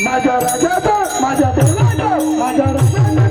माझ्या राजाचा माझ्या माझ्या राजाचा